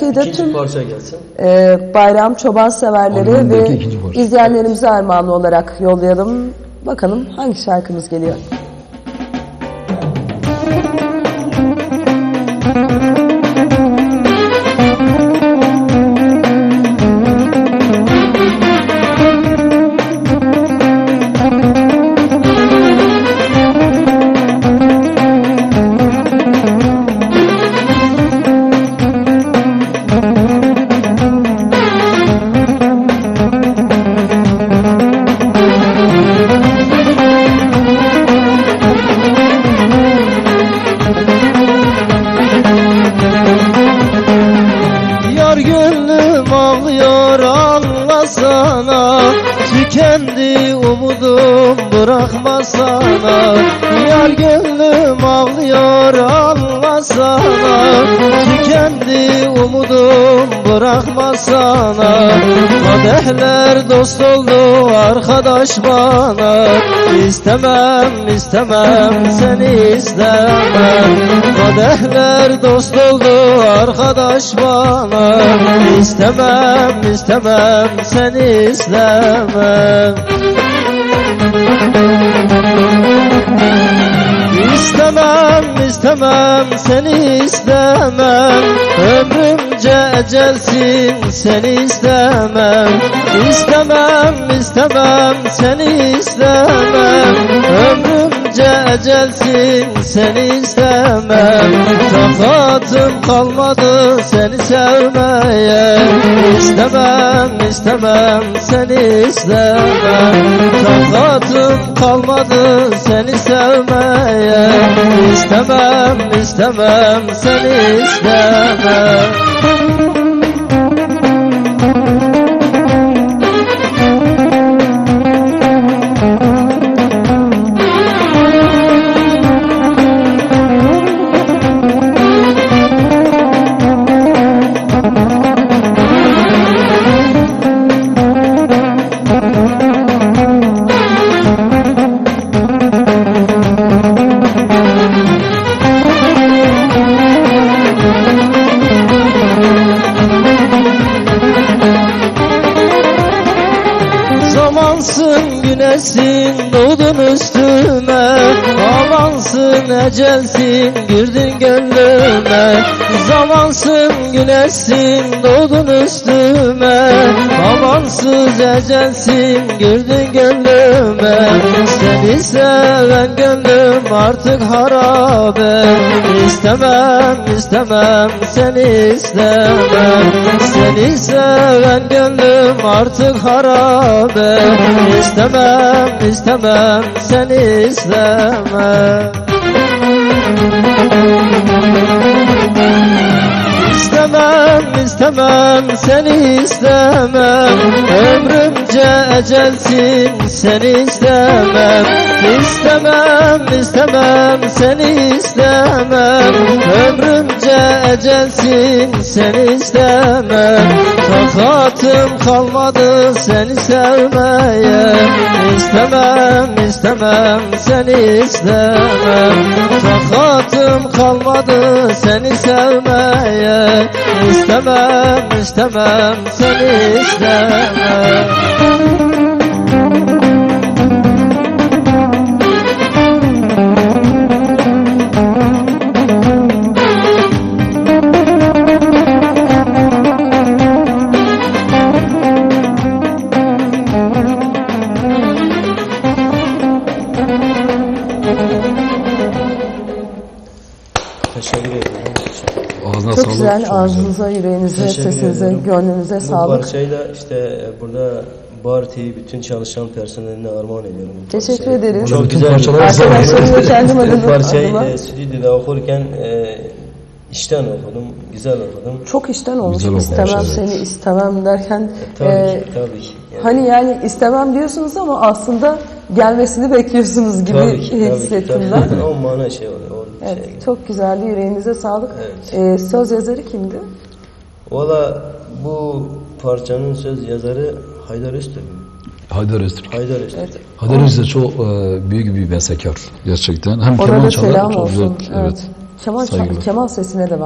şarkıyı da İkinci tüm parça gelsin. e, bayram çoban severleri ve ikinci parça. izleyenlerimize armağanı olarak yollayalım. Bakalım hangi şarkımız geliyor? Ağlıyor anlasana Tükendi umudum bırakma sana. Yar gönlüm ağlıyor anlasana Tükendi umudum bırakma sana Kadehler dost oldu arkadaş bana. İstemem istemem seni istemem. Kadehler dost oldu arkadaş bana. İstemem istemem seni istemem İstemem istemem seni istemem. Ömrümce ecelsin seni istemem. İstemem istemem seni istemem. Ömrümce ecelsin seni istemem. Takatım kalmadı seni sevmeye. İstemem istemem seni istemem. Takatım kalmadı seni sevmeye. İstemem istemem seni istemem güneşsin doğdun üstüme Amansın ecelsin girdin gönlüme. Zamansın güneşsin doğdun üstüme Amansız ecelsin girdin gönlüme Seni seven gönlüm artık harabe İstemem istemem seni istemem. Seni seven gönlüm artık harabe İstemem istemem seni istemem İstemem istemem seni istemem. Ömrümce ecelsin seni istemem. İstemem istemem seni istemem. Ömrümce ecelsin seni istemem. Takatım kalmadı seni sevmeye İstemem istemem seni istemem. Takatım kalmadı seni sevmeye. İstemem istemem seni istemem Ağzına Çok sağlık. güzel. çok Ağzınıza, yüreğinize, Teşekkür sesinize, ederim. gönlünüze Bu sağlık. parçayı da işte e, burada Bar TV bütün çalışan personeline armağan ediyorum. bu Teşekkür parçayı. ederim. Çok Bütün güzel. parçalar Arkadaşlarım ve kendim Bu adına. parçayı adıma e, stüdyoda okurken e, işten okudum. Güzel okudum. çok işten olmuş. Güzel olmuş, istemem evet. seni istemem derken Tabii e, ki, tabii ki. Yani, hani yani istemem diyorsunuz ama aslında gelmesini bekliyorsunuz gibi tabii ki, tabii ki, hissettim tabii ben. ki. O mana şey oluyor. O Evet, şey. çok güzeldi. Yüreğinize sağlık. Evet. E, söz yazarı kimdi? Valla bu parçanın söz yazarı Haydar Öztürk. Haydar Öztürk. Haydar Öztürk. Evet. Haydar Öztürk çok e, büyük bir bestekar gerçekten. Hem Ona keman çalar, çok olsun. güzel. Evet. Kemal, Saygılar. kemal sesine de